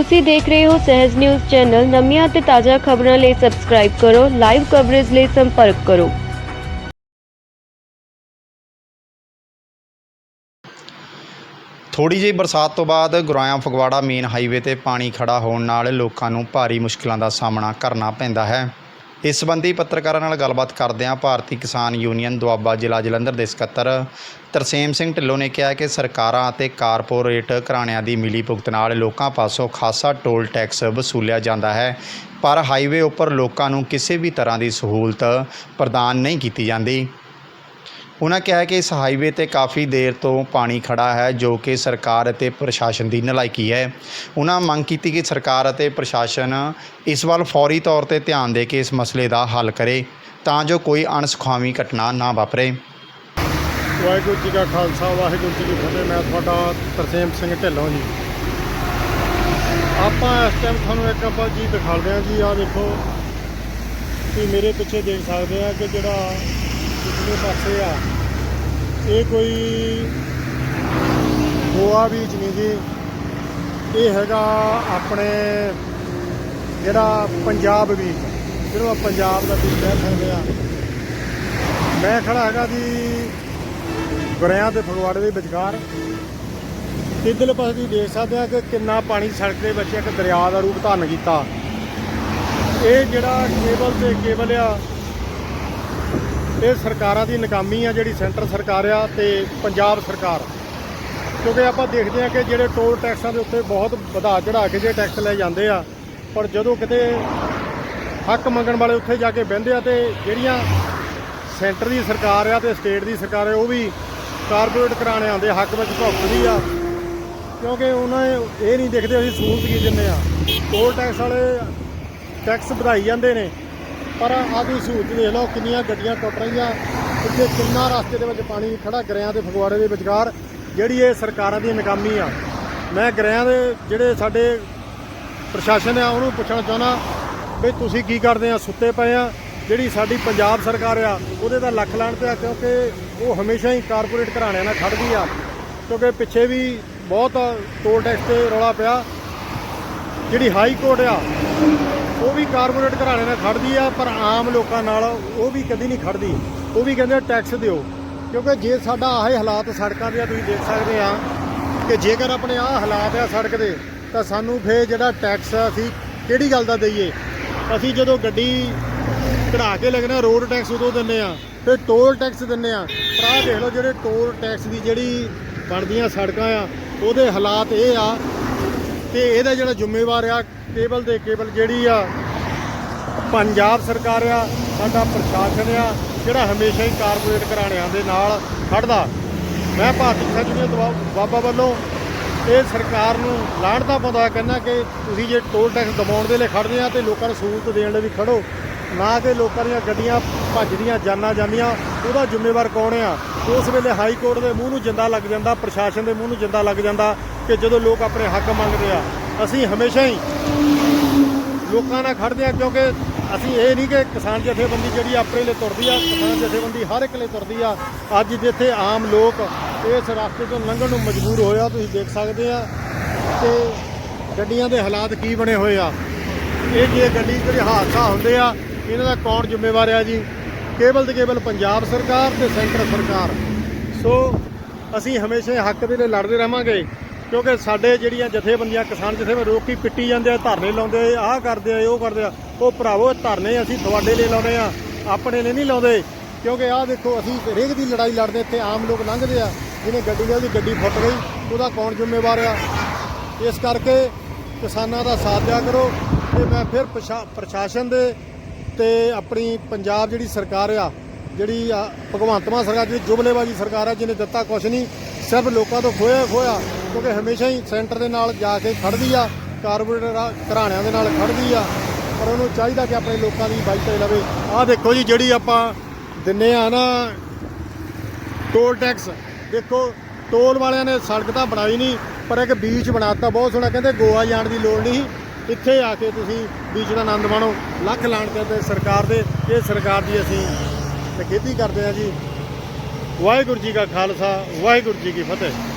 ਤੁਸੀਂ ਦੇਖ ਰਹੇ ਹੋ ਸਹਿਜ ਨਿਊਜ਼ ਚੈਨਲ। ਨਵੀਆਂ ਅਤੇ ਤਾਜ਼ਾ ਖਬਰਾਂ ਲਈ ਸਬਸਕ੍ਰਾਈਬ ਕਰੋ ਲਾਈਵ ਕਵਰੇਜ ਲਈ ਸੰਪਰਕ ਕਰੋ। ਥੋੜੀ ਜਿਹੀ ਬਰਸਾਤ ਤੋਂ ਬਾਅਦ ਗੁਰਾਇਆ ਫਗਵਾੜਾ ਮੇਨ ਹਾਈਵੇ ਤੇ ਪਾਣੀ ਖੜਾ ਹੋਣ ਨਾਲ ਲੋਕਾਂ ਨੂੰ ਭਾਰੀ ਮੁਸ਼ਕਲਾਂ ਦਾ ਸਾਹਮਣਾ ਕਰਨਾ ਪੈਂਦਾ ਹੈ। ਇਸ ਸੰਬੰਧੀ ਪੱਤਰਕਾਰਾਂ ਨਾਲ ਗੱਲਬਾਤ ਕਰਦਿਆਂ ਭਾਰਤੀ ਕਿਸਾਨ ਯੂਨੀਅਨ ਦੁਆਬਾ ਜ਼ਿਲ੍ਹਾ ਜਲੰਧਰ ਦੇ ਸਕੱਤਰ ਤਰਸੇਮ ਸਿੰਘ ਢਿੱਲੋਂ ਨੇ ਕਿਹਾ ਕਿ ਸਰਕਾਰਾਂ ਅਤੇ ਕਾਰਪੋਰੇਟ ਘਰਾਣਿਆਂ ਦੀ ਮਿਲੀ ਭੁਗਤ ਨਾਲ ਲੋਕਾਂ ਪਾਸੋਂ ਖਾਸਾ ਟੋਲ ਟੈਕਸ ਵਸੂਲਿਆ ਜਾਂਦਾ ਹੈ, ਪਰ ਹਾਈਵੇ ਉੱਪਰ ਲੋਕਾਂ ਨੂੰ ਕਿਸੇ ਵੀ ਤਰ੍ਹਾਂ ਦੀ ਸਹੂਲਤ ਪ੍ਰਦਾਨ ਨਹੀਂ ਕੀਤੀ ਜਾਂਦੀ। ਉਹਨਾਂ ਕਿਹਾ ਕਿ ਇਸ ਹਾਈਵੇ ਤੇ ਕਾਫੀ ਦੇਰ ਤੋਂ ਪਾਣੀ ਖੜਾ ਹੈ, ਜੋ ਕਿ ਸਰਕਾਰ ਅਤੇ ਪ੍ਰਸ਼ਾਸਨ ਦੀ ਨਲਾਇਕੀ ਹੈ। ਉਹਨਾਂ ਮੰਗ ਕੀਤੀ ਕਿ ਸਰਕਾਰ ਅਤੇ ਪ੍ਰਸ਼ਾਸਨ ਇਸ ਵੱਲ ਫੌਰੀ ਤੌਰ ਤੇ ਧਿਆਨ ਦੇ ਕੇ ਇਸ ਮਸਲੇ ਦਾ ਹੱਲ ਕਰੇ, ਤਾਂ ਜੋ ਕੋਈ ਅਣਸੁਖਾਵੀ ਘਟਨਾ ਨਾ ਵਾਪਰੇ। ਵਾਹਿਗੁਰੂ ਜੀ ਕਾ ਖਾਲਸਾ, ਵਾਹਿਗੁਰੂ ਜੀ ਕੀ ਫਤਿਹ। ਮੈਂ ਤੁਹਾਡਾ ਤਰਸੇਮ ਸਿੰਘ ਢਿੱਲੋਂ ਜੀ। ਆਪਾਂ ਇਸ ਟਾਈਮ ਤੁਹਾਨੂੰ ਇੱਕ ਆਪਾਂ ਜੀ ਦਿਖਾਉਂਦੇ ਹਾਂ ਜੀ। ਆਹ ਦੇਖੋ ਕਿ ਮੇਰੇ ਪਿੱਛੇ ਦੇਖ ਸਕਦੇ ਆ ਕਿ ਜਿਹੜਾ ਪਿਛਲੇ ਪਾਸੇ ਆ। ਇਹ ਕੋਈ ਗੋਆ ਬੀਚ ਨਹੀਂ ਜੀ। ਇਹ ਹੈਗਾ ਆਪਣੇ ਜਿਹੜਾ ਪੰਜਾਬ ਬੀਚ ਜਿਹਨੂੰ ਪੰਜਾਬ ਦਾ ਬੀਚ ਕਹਿ ਸਕਦੇ ਆ। ਮੈਂ ਖੜਾ ਹੈਗਾ ਜੀ ਗੁਰਿਆਂ ਤੇ ਫਗਵਾੜੇ ਦੇ ਵਿਚਕਾਰ। ਇੱਧਰਲੇ ਪਾਸੇ ਤੁਸੀਂ ਦੇਖ ਸਕਦੇ ਆ ਕਿ ਕਿੰਨਾ ਪਾਣੀ ਸੜਕ ਦੇ ਵਿੱਚ ਇੱਕ ਦਰਿਆ ਦਾ ਰੂਪ ਧਾਰਨ ਕੀਤਾ। ਇਹ ਜਿਹੜਾ ਕੇਬਲ ਤੇ ਕੇਬਲ ਆ ਇਹ ਸਰਕਾਰਾਂ ਦੀ ਨਾਕਾਮੀ ਆ, ਜਿਹੜੀ ਸੈਂਟਰ ਸਰਕਾਰ ਆ ਤੇ ਪੰਜਾਬ ਸਰਕਾਰ। ਕਿਉਂਕਿ ਆਪਾਂ ਦੇਖਦੇ ਆ ਕਿ ਜਿਹੜੇ ਟੋਲ ਟੈਕਸਾਂ ਦੇ ਉੱਤੇ ਬਹੁਤ ਵਧਾ ਚੜਾ ਕੇ ਜੇ ਟੈਕਸ ਲੈ ਜਾਂਦੇ ਆ, ਪਰ ਜਦੋਂ ਕਿਤੇ ਹੱਕ ਮੰਗਣ ਵਾਲੇ ਉੱਥੇ ਜਾ ਕੇ ਬਹਿੰਦੇ ਆ ਤੇ ਜਿਹੜੀਆਂ ਸੈਂਟਰ ਦੀ ਸਰਕਾਰ ਆ ਤੇ ਸਟੇਟ ਦੀ ਸਰਕਾਰ ਆ, ਉਹ ਵੀ ਕਾਰਪੋਰੇਟ ਘਰਾਣੇ ਆਉਂਦੇ ਹੱਕ ਵਿੱਚ ਭੁਗਤਦੀ ਆ। ਕਿਉਂਕਿ ਉਹਨਾਂ ਇਹ ਨਹੀਂ ਦੇਖਦੇ ਅਸੀਂ ਸਹੂਲਤ ਕੀ ਦਿੰਦੇ ਆ। ਟੋਲ ਟੈਕਸ ਵਾਲੇ ਟੈਕਸ ਵਧਾਈ ਜਾਂਦੇ ਨੇ। ਪਰ ਆਹ ਤੁਸੀਂ ਸਹੂਲਤ ਦੇਖ ਲਓ ਕਿੰਨੀਆਂ ਗੱਡੀਆਂ ਟੁੱਟ ਰਹੀਆਂ। ਇੱਥੇ ਕਿੰਨਾ ਰਸਤੇ ਦੇ ਵਿੱਚ ਪਾਣੀ ਖੜਾ ਗਰਿਆਂ ਤੇ ਫਗਵਾੜੇ ਦੇ ਵਿਚਕਾਰ, ਜਿਹੜੀ ਇਹ ਸਰਕਾਰਾਂ ਦੀ ਨਕਾਮੀ ਆ। ਮੈਂ ਗਰਿਆਂ ਦੇ ਜਿਹੜੇ ਸਾਡੇ ਪ੍ਰਸ਼ਾਸਨ ਆ, ਉਹਨੂੰ ਪੁੱਛਣਾ ਚਾਹੁੰਦਾ ਵੀ ਤੁਸੀਂ ਕੀ ਕਰਦੇ ਆ, ਸੁੱਤੇ ਪਏ ਆ? ਜਿਹੜੀ ਸਾਡੀ ਪੰਜਾਬ ਸਰਕਾਰ ਆ, ਉਹਦੇ ਦਾ ਲੱਖ ਲਾਣ ਤੇ ਆ, ਕਿਉਂਕਿ ਉਹ ਹਮੇਸ਼ਾ ਹੀ ਕਾਰਪੋਰੇਟ ਘਰਾਣਿਆਂ ਨਾਲ ਖੜਦੀ ਆ। ਕਿਉਂਕਿ ਪਿੱਛੇ ਵੀ ਬਹੁਤ ਟੋਲ ਟੈਕਸ ਤੇ ਰੌਲਾ ਪਿਆ। ਜਿਹੜੀ ਹਾਈ ਕੋਰਟ ਆ ਉਹ ਵੀ ਕਾਰਪੋਰੇਟ ਘਰਾਣੇ ਨਾਲ ਖੜਦੀ ਆ, ਪਰ ਆਮ ਲੋਕਾਂ ਨਾਲ ਉਹ ਵੀ ਕਦੀ ਨਹੀਂ ਖੜਦੀ। ਉਹ ਵੀ ਕਹਿੰਦੇ ਟੈਕਸ ਦਿਓ। ਕਿਉਂਕਿ ਜੇ ਸਾਡਾ ਆਹੇ ਹਾਲਾਤ ਸੜਕਾਂ ਦੇ ਆ ਤੁਸੀਂ ਦੇਖ ਸਕਦੇ ਆ ਕਿ ਜੇਕਰ ਆਪਣੇ ਆਹ ਹਾਲਾਤ ਆ ਸੜਕ ਦੇ, ਤਾਂ ਸਾਨੂੰ ਫੇਰ ਜਿਹੜਾ ਟੈਕਸ ਅਸੀਂ ਕਿਹੜੀ ਗੱਲ ਦਾ ਦਈਏ? ਅਸੀਂ ਜਦੋਂ ਗੱਡੀ ਕਢਾ ਕੇ ਲੱਗਣਾ ਰੋਡ ਟੈਕਸ ਉਦੋਂ ਦਿੰਨੇ ਆ, ਫਿਰ ਟੋਲ ਟੈਕਸ ਦਿੰਨੇ ਆ। ਪਰ ਆਹ ਦੇਖ ਲਓ ਜਿਹੜੇ ਟੋਲ ਟੈਕਸ ਦੀ ਜਿਹੜੀ ਬਣਦੀਆਂ ਸੜਕਾਂ ਆ, ਉਹਦੇ ਹਾਲਾਤ ਇਹ ਆ ਤੇ ਇਹਦਾ ਜਿਹੜਾ ਜ਼ਿੰਮੇਵਾਰ ਆ, ਕੇਬਲ ਦੇ ਕੇਬਲ ਜਿਹੜੀ ਆ, ਪੰਜਾਬ ਸਰਕਾਰ ਆ, ਸਾਡਾ ਪ੍ਰਸ਼ਾਸਨ ਆ, ਜਿਹੜਾ ਹਮੇਸ਼ਾ ਹੀ ਕਾਰਪੋਰੇਟ ਘਰਾਣਿਆਂ ਦੇ ਨਾਲ ਖੜਦਾ ਮੈਂ ਭਾਰਤੀ ਕਿਸਾਨ ਯੂਨੀਅਨ ਬਾਬਾ ਵੱਲੋਂ ਇਹ ਸਰਕਾਰ ਨੂੰ ਲਾਣ ਦਾ ਪਤਾ ਕਹਿੰਦਾ ਕਿ ਤੁਸੀਂ ਜੇ ਟੋਲ ਟੈਕਸ ਦਬਾਉਣ ਦੇ ਲਈ ਖੜਦੇ ਆ ਤੇ ਲੋਕਾਂ ਨੂੰ ਸਹੂਲਤ ਦੇਣ ਲਈ ਵੀ ਖੜੋ ਨਾ ਕਿ ਲੋਕਾਂ ਦੀਆਂ ਗੱਡੀਆਂ ਭੱਜਦੀਆਂ ਜਾਨਾਂ ਜਾਂਦੀਆਂ ਉਹਦਾ ਜ਼ਿੰਮੇਵਾਰ ਕੌਣ ਆ? ਉਸ ਵੇਲੇ ਹਾਈ ਕੋਰਟ ਦੇ ਮੂੰਹ ਨੂੰ ਜਿੰਦਾ ਲੱਗ ਜਾਂਦਾ, ਪ੍ਰਸ਼ਾਸਨ ਦੇ ਮੂੰਹ ਨੂੰ ਜਿੰਦਾ ਲੱਗ ਜਾਂਦਾ ਕਿ ਜਦੋਂ ਲੋਕ ਆਪਣੇ ਹੱਕ ਮੰਗਦੇ ਆ, ਅਸੀਂ ਹਮੇਸ਼ਾ ਹੀ ਲੋਕਾਂ ਨਾਲ ਖੜਦੇ ਆ ਕਿਉਂਕਿ ਅਸੀਂ ਇਹ ਨਹੀਂ ਕਿ ਕਿਸਾਨ ਜਥੇਬੰਦੀ ਜਿਹੜੀ ਆਪਣੇ ਲਈ ਤੁਰਦੀ ਆ, ਕਿਸਾਨ ਜਥੇਬੰਦੀ ਹਰ ਇੱਕ ਲਈ ਤੁਰਦੀ ਆ। ਅੱਜ ਜਿੱਥੇ ਆਮ ਲੋਕ ਇਸ ਰਸਤੇ ਤੋਂ ਲੰਘਣ ਨੂੰ ਮਜਬੂਰ ਹੋਇਆ ਤੁਸੀਂ ਦੇਖ ਸਕਦੇ ਆ ਕਿ ਗੱਡੀਆਂ ਦੇ ਹਾਲਾਤ ਕੀ ਬਣੇ ਹੋਏ ਆ। ਇਹ ਜੇ ਗੱਡੀ ਜਿਹੜੇ ਹਾਦਸਾ ਹੁੰਦੇ ਆ, ਇਹਨਾਂ ਦਾ ਕੌਣ ਜ਼ਿੰਮੇਵਾਰ ਆ ਜੀ? ਕੇਵਲ ਤੇ ਕੇਵਲ ਪੰਜਾਬ ਸਰਕਾਰ ਤੇ ਸੈਂਟਰ ਸਰਕਾਰ। ਸੋ, ਅਸੀਂ ਹਮੇਸ਼ਾ ਹੱਕ ਦੇ ਲਈ ਲੜਦੇ ਰਹਾਂਗੇ, ਕਿਉਂਕਿ ਸਾਡੇ ਜਿਹੜੀਆਂ ਜਥੇਬੰਦੀਆਂ, ਕਿਸਾਨ ਜਥੇਬੰਦੀਆਂ ਰੋਕੀ ਪਿੱਟੀ ਜਾਂਦੇ ਆ, ਧਰਨੇ ਲਾਉਂਦੇ ਆਹ ਕਰਦੇ ਆ, ਉਹ ਕਰਦੇ ਆ, ਉਹ ਭਰਾਵੋ, ਧਰਨੇ ਅਸੀਂ ਤੁਹਾਡੇ ਲਈ ਲਾਉਂਦੇ ਆ, ਆਪਣੇ ਲਈ ਨਹੀਂ ਲਾਉਂਦੇ, ਕਿਉਂਕਿ ਆਹ ਦੇਖੋ, ਅਸੀਂ ਹਰੇਕ ਦੀ ਲੜਾਈ ਲੜਦੇ, ਇੱਥੇ ਆਮ ਲੋਕ ਲੰਘਦੇ ਆ, ਜਿਹਨੇ ਗੱਡੀ ਦੀ ਉਹਦੀ ਗੱਡੀ ਫੁੱਟ ਗਈ, ਉਹਦਾ ਕੌਣ ਜ਼ਿੰਮੇਵਾਰ ਆ? ਇਸ ਕਰਕੇ ਕਿਸਾਨਾਂ ਦਾ ਸਾਥ ਦਿਆ ਕਰੋ, ਤੇ ਮੈਂ ਫਿਰ ਪ੍ਰਸ਼ਾ- ਪ੍ਰਸ਼ਾਸਨ ਦੇ ਤੇ ਆਪਣੀ ਪੰਜਾਬ ਜਿਹੜੀ ਸਰਕਾਰ ਆ, ਜਿਹੜੀ ਭਗਵੰਤ ਮਾਨ ਸਰਕਾਰ, ਜਿਹੜੀ ਜੁਬਲੇਬਾਜੀ ਸਰਕਾਰ ਆ, ਜਿਹਨੇ ਦਿੱਤਾ ਕੁਛ ਨਹੀਂ, ਸਿਰਫ ਲੋਕਾਂ ਤੋਂ ਖੋਇਆ ਖੋਇਆ ਕਿਉਂਕਿ ਹਮੇਸ਼ਾ ਹੀ ਸੈਂਟਰ ਦੇ ਨਾਲ ਜਾ ਕੇ ਖੜਦੀ ਆ ਕਾਰਪੋਰੇਟ ਘਰਾਣਿਆਂ ਦੇ ਨਾਲ ਖੜਦੀ ਆ, ਪਰ ਉਹਨੂੰ ਚਾਹੀਦਾ ਕਿ ਆਪਣੇ ਲੋਕਾਂ ਦੀ ਬਾਈਕ ਲਵੇ। ਆਹ ਦੇਖੋ ਜੀ, ਜਿਹੜੀ ਆਪਾਂ ਦਿੰਨੇ ਆ ਨਾ ਟੋਲ ਟੈਕਸ ਦੇਖੋ ਟੋਲ ਵਾਲਿਆਂ ਨੇ ਸੜਕ ਤਾਂ ਬਣਾਈ ਨਹੀਂ, ਪਰ ਇੱਕ ਬੀਚ ਬਣਾਤਾ, ਬਹੁਤ ਸੋਹਣਾ, ਕਹਿੰਦੇ ਗੋਆ ਜਾਣ ਦੀ ਲੋੜ ਨਹੀਂ। ਇੱਥੇ ਆ ਕੇ ਤੁਸੀਂ ਬੀਜ ਦਾ ਆਨੰਦ ਮਾਣੋ ਲੱਖ ਲਾਣ ਤੇ ਸਰਕਾਰ ਦੇ, ਇਹ ਸਰਕਾਰ ਦੀ ਅਸੀਂ ਤੇ ਖੇਤੀ ਕਰਦੇ ਆ ਜੀ। ਵਾਹਿਗੁਰੂ ਜੀ ਕਾ ਖਾਲਸਾ, ਵਾਹਿਗੁਰੂ ਜੀ ਕੀ ਫਤਿਹ।